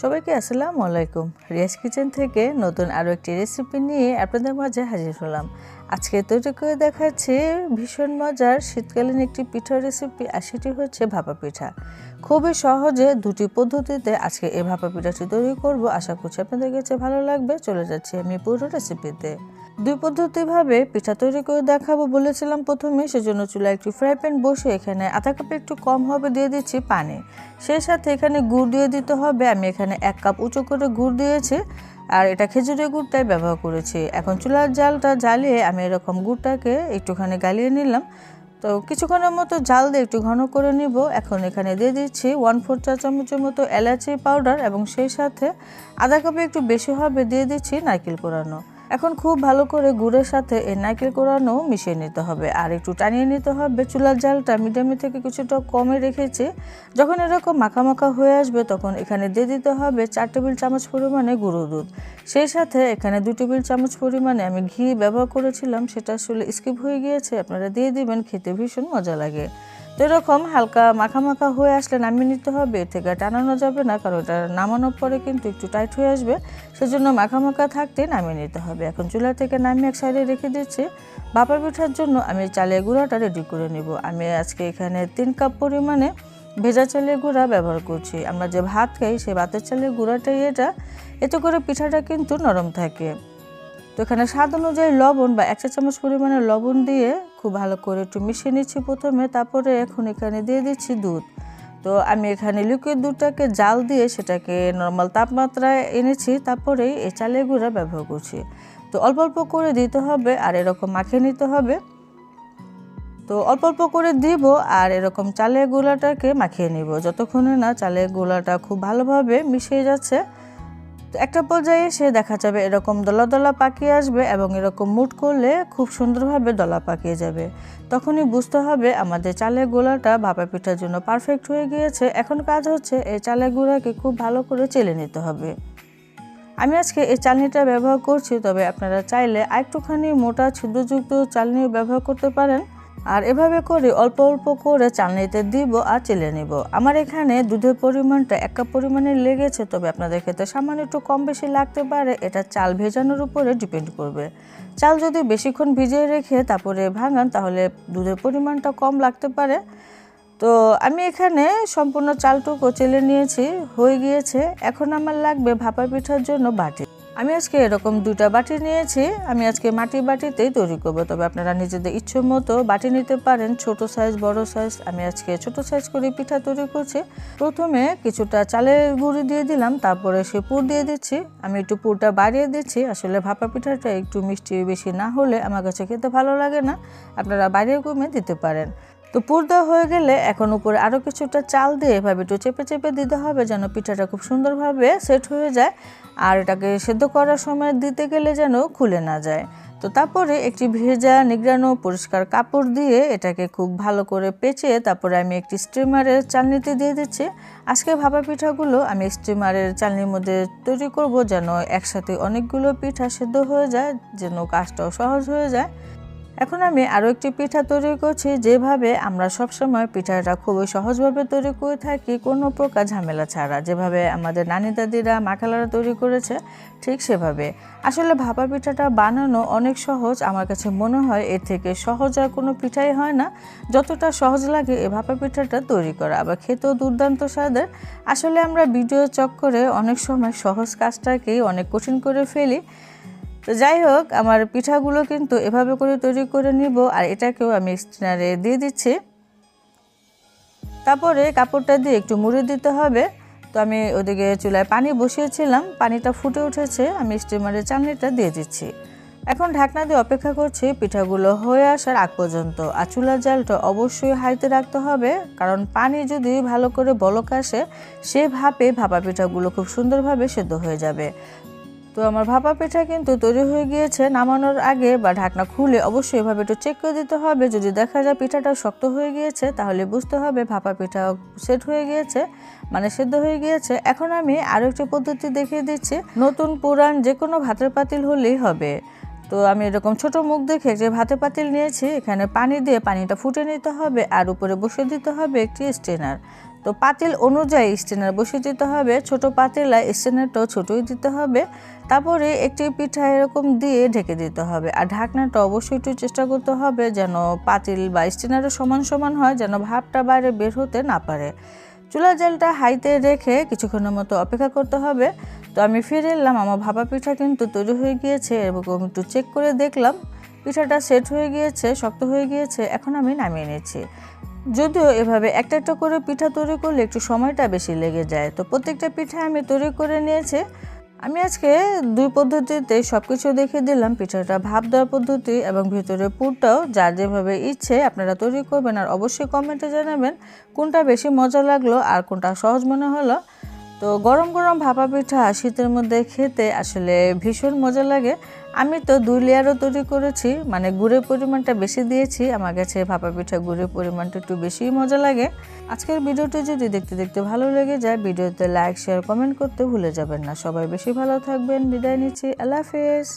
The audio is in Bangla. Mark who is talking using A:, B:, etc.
A: সবাইকে আসসালামু আলাইকুম। রিয়াজ কিচেন থেকে নতুন আরও একটি রেসিপি নিয়ে আপনাদের মাঝে হাজির হলাম। আজকে তৈরি করে দেখাচ্ছি ভীষণ মজার শীতকালীন একটি পিঠার রেসিপি, আর সেটি হচ্ছে ভাপা পিঠা। খুবই সহজে দুটি পদ্ধতিতে আজকে এই ভাপা পিঠাটি তৈরি করব। আশা করছি আপনাদের কাছে ভালো লাগবে। চলে যাচ্ছি আমি পুরো রেসিপিতে। দুই পদ্ধতিভাবে পিঠা তৈরি করে দেখাবো বলেছিলাম প্রথমে, সেজন্য চুলা একটি ফ্রাই প্যান বসে এখানে আধা কাপে একটু কম হবে দিয়ে দিচ্ছি পানি। সেই সাথে এখানে গুড় দিয়ে দিতে হবে, আমি এখানে এক কাপ উঁচু করে গুড় দিয়েছি আর এটা খেজুরের গুড়টাই ব্যবহার করেছি। এখন চুলার জালটা জ্বালিয়ে আমি এরকম গুড়টাকে একটুখানি গালিয়ে নিলাম। তো কিছুক্ষণের মতো জাল দিয়ে একটু ঘন করে নিব। এখন এখানে দিয়ে দিচ্ছি ওয়ান ফোর চা চামচের মতো এলাচি পাউডার এবং সেই সাথে আধা কাপে একটু বেশি হবে দিয়ে দিচ্ছি নারকেল কোরানো এখন খুব ভালো করে গুড়ের সাথে এই নারকেল কোরানো মিশিয়ে নিতে হবে। আর একটু টানিয়ে নিতে হবে। চুলার জালটা মিডিয়ামে থেকে কিছুটা কমে রেখেছি। যখন এরকম মাখা হয়ে আসবে, তখন এখানে দিয়ে দিতে হবে চার টেবিল চামচ পরিমাণে গুঁড়ো দুধ। সেই সাথে এখানে দু টেবিল চামচ পরিমাণে আমি ঘি ব্যবহার করেছিলাম। সেটা আসলে স্কিপ হয়ে গিয়েছে। আপনারা দিয়ে দিবেন, খেতে ভীষণ মজা লাগে। এরকম হালকা মাখা মাখা হয়ে আসলে নামিয়ে নিতে হবে এর থেকে টানানো যাবে না, কারণ এটা নামানোর পরে কিন্তু একটু টাইট হয়ে আসবে। সেজন্য মাখা মাখা থাকতে নামিয়ে নিতে হবে। এখন চুলা থেকে নামিয়ে এক সাইডে রেখে দিচ্ছি। ভাপা পিঠার জন্য আমি চালের গুঁড়াটা রেডি করে নিব। আমি আজকে এখানে তিন কাপ পরিমাণে ভেজা চালের গুঁড়া ব্যবহার করছি। আমরা যে ভাত খাই সেই ভাতের চালের গুঁড়াটাই এটা। এতে করে পিঠাটা কিন্তু নরম থাকে। তো এখানে স্বাদ অনুযায়ী লবণ বা এক চা চামচ পরিমাণে লবণ দিয়ে খুব ভালো করে একটু মিশিয়ে নিচ্ছি প্রথমে, তারপরে এখন এখানে দিয়ে দিচ্ছি দুধ। তো আমি এখানে লিকুইড দুধটাকে জাল দিয়ে সেটাকে নর্মাল তাপমাত্রায় এনেছি, তারপরেই এই চালের গুঁড়া ব্যবহার করছি। তো অল্প অল্প করে দিতে হবে আর এরকম মাখিয়ে নিতে হবে। তো অল্প অল্প করে দিব আর এরকম চালের গোলাটাকে মাখিয়ে নিব। যতক্ষণে না চালের গোলাটা খুব ভালোভাবে মিশিয়ে যাচ্ছে একটা পর্যায়ে সে দেখা যাবে এরকম দলা দলা পাকিয়ে আসবে এবং এরকম মুট করলে খুব সুন্দরভাবে দলা পাকিয়ে যাবে। তখনই বুঝতে হবে আমাদের চালের গোলাটা ভাপা পিঠার জন্য পারফেক্ট হয়ে গিয়েছে। এখন কাজ হচ্ছে এই চালের গুঁড়াকে খুব ভালো করে চেলে নিতে হবে। আমি আজকে এই চালনিটা ব্যবহার করছি, তবে আপনারা চাইলে আরেকটুখানি মোটা ছিদ্রযুক্ত চালনিও ব্যবহার করতে পারেন। আর এভাবে করে অল্প অল্প করে চালনিতে দিব আর চেলে নিব। আমার এখানে দুধের পরিমাণটা এক কাপ পরিমাণে লেগেছে, তবে আপনাদের ক্ষেত্রে সামান্য একটু কম বেশি লাগতে পারে। এটা চাল ভেজানোর উপরে ডিপেন্ড করবে। চাল যদি বেশিক্ষণ ভিজিয়ে রেখে তারপরে ভাঙান, তাহলে দুধের পরিমাণটা কম লাগতে পারে। তো আমি এখানে সম্পূর্ণ চালটুকু চেলে নিয়েছি, হয়ে গিয়েছে। এখন আমার লাগবে ভাপা পিঠার জন্য বাটি। আমি আজকে এরকম দুটা বাটি নিয়েছি, আমি আজকে মাটির বাটিতেই তৈরি করব। তবে আপনারা নিজেদের ইচ্ছে মতো বাটি নিতে পারেন, ছোট সাইজ বড় সাইজ আমি আজকে ছোট সাইজ করে পিঠা তৈরি করছি। প্রথমে কিছুটা চালের গুঁড়ি দিয়ে দিলাম, তারপরে সে পুর দিয়ে দিচ্ছি। আমি একটু পুরটা বাড়িয়ে দিচ্ছি। আসলে ভাপা পিঠাটা একটু মিষ্টি বেশি না হলে আমার কাছে খেতে ভালো লাগে না। আপনারা বাড়িয়ে কমে দিতে পারেন। তো পুর দেওয়া হয়ে গেলে এখন উপরে আরও কিছুটা চাল দিয়ে এভাবে একটু চেপে চেপে দিতে হবে যেন পিঠাটা খুব সুন্দরভাবে সেট হয়ে যায়। আর এটাকে সেদ্ধ করার সময় দিতে গেলে যেন খুলে না যায়। তো তারপরে একটি ভেজা নিগড়ানো পরিষ্কার কাপড় দিয়ে এটাকে খুব ভালো করে পেঁচে তারপরে আমি একটি স্টিমারের চালনিতে দিয়ে দিচ্ছি। আজকে ভাপা পিঠাগুলো আমি স্টিমারের চালনির মধ্যে তৈরি করব যেন একসাথে অনেকগুলো পিঠা সেদ্ধ হয়ে যায়, যেন কাজটাও সহজ হয়ে যায়। এখন আমি আরও একটি পিঠা তৈরি করছি, যেভাবে আমরা সবসময় পিঠাটা খুবই সহজভাবে তৈরি করে থাকি, কোনো প্রকার ঝামেলা ছাড়া। যেভাবে আমাদের নানি দাদিরা, মাখালারা তৈরি করেছে, ঠিক সেভাবে। আসলে ভাপা পিঠাটা বানানো অনেক সহজ, আমার কাছে মনে হয় এর থেকে সহজ আর কোনো পিঠাই হয় না। যতটা সহজ লাগে এই ভাপা পিঠাটা তৈরি করা, আবার খেতেও দুর্দান্ত স্বাদের। আসলে আমরা ভিডিও চক্করে অনেক সময় সহজ কাজটাকেই অনেক কঠিন করে ফেলি। তো যাই হোক, আমার পিঠাগুলো কিন্তু এভাবে করে তৈরি করে নিব আর এটাকেও আমি স্টিনারে দিয়ে দিচ্ছি। তারপরে কাপড়টা দিয়ে একটু মুড়ে দিতে হবে। তো আমি ওদিকে চুলায় পানি বসিয়েছিলাম, পানিটা ফুটে উঠেছে, আমি স্টিমারের চালনিটা দিয়ে দিচ্ছি। এখন ঢাকনা দিয়ে অপেক্ষা করছি, পিঠাগুলো হয়ে আসার আগ পর্যন্ত। আর চুলার জালটা অবশ্যই হাইতে রাখতে হবে, কারণ পানি যদি ভালো করে বলক আসে, সে ভাপে ভাপা পিঠাগুলো খুব সুন্দরভাবে সেদ্ধ হয়ে যাবে। তো আমার ভাপা পিঠা কিন্তু তৈরি হয়ে গিয়েছে নামানোর আগে বা ঢাকনা খুলে অবশ্যই এভাবে একটু চেক করে দিতে হবে। যদি দেখা যায় পিঠাটা শক্ত হয়ে গিয়েছে, তাহলে বুঝতে হবে ভাপা পিঠা সেট হয়ে গিয়েছে মানে সেদ্ধ হয়ে গিয়েছে। এখন আমি আরও একটি পদ্ধতি দেখিয়ে দিচ্ছি। নতুন পুরান যে কোনো ভাতের পাতিল হলেই হবে। তো আমি এরকম ছোট মুখ দেখে যে ভাতে পাতিল নিয়েছি, এখানে পানি দিয়ে পানিটা ফুটে নিতে হবে আর উপরে বসে দিতে হবে একটি স্টেনার তো পাতিল অনুযায়ী স্টেনার বসিয়ে দিতে হবে, ছোট পাতিলা স্টেনারটাও ছোটই দিতে হবে। তারপরে একটি পিঠা এরকম দিয়ে ঢেকে দিতে হবে। আর ঢাকনাটা অবশ্যই একটু চেষ্টা করতে হবে যেন পাতিল বা স্টেনারও সমান সমান হয়, যেন ভাবটা বাইরে বের হতে না পারে। চুলা জালটা হাইতে রেখে কিছুক্ষণের মতো অপেক্ষা করতে হবে। তো আমি ফিরে এলাম, আমার ভাপা পিঠা কিন্তু তৈরি হয়ে গিয়েছে এবং একটু চেক করে দেখলাম। পিঠাটা সেট হয়ে গিয়েছে, শক্ত হয়ে গিয়েছে, এখন আমি নামিয়ে নিচ্ছি। যদিও এভাবে একটা একটা করে পিঠা তৈরি করলে একটু সময়টা বেশি লেগে যায়। তো প্রত্যেকটা পিঠা আমি তৈরি করে নিয়েছি। আমি আজকে দুই পদ্ধতিতে সব কিছু দেখিয়ে দিলাম, পিঠাটা ভাপ দেওয়ার পদ্ধতি এবং ভিতরে পুরটাও। যার যেভাবে ইচ্ছে আপনারা তৈরি করবেন আর অবশ্যই কমেন্টে জানাবেন কোনটা বেশি মজা লাগল আর কোনটা সহজ মনে হলো। তো গরম গরম ভাপা পিঠা শীতের মধ্যে খেতে আসলে ভীষণ মজা লাগে। আমি তো দুই লেয়ারও তৈরি করেছি মানে গুড়ের পরিমাণটা বেশি দিয়েছি, আমার কাছে ভাপা পিঠা গুড়ের পরিমাণটা একটু বেশিই মজা লাগে। আজকের ভিডিওটি যদি দেখতে দেখতে ভালো লেগে যায়, ভিডিওতে লাইক, শেয়ার, কমেন্ট করতে ভুলে যাবেন না। সবাই বেশি ভালো থাকবেন, বিদায় নিচ্ছি, আল্লাহ হাফেজ।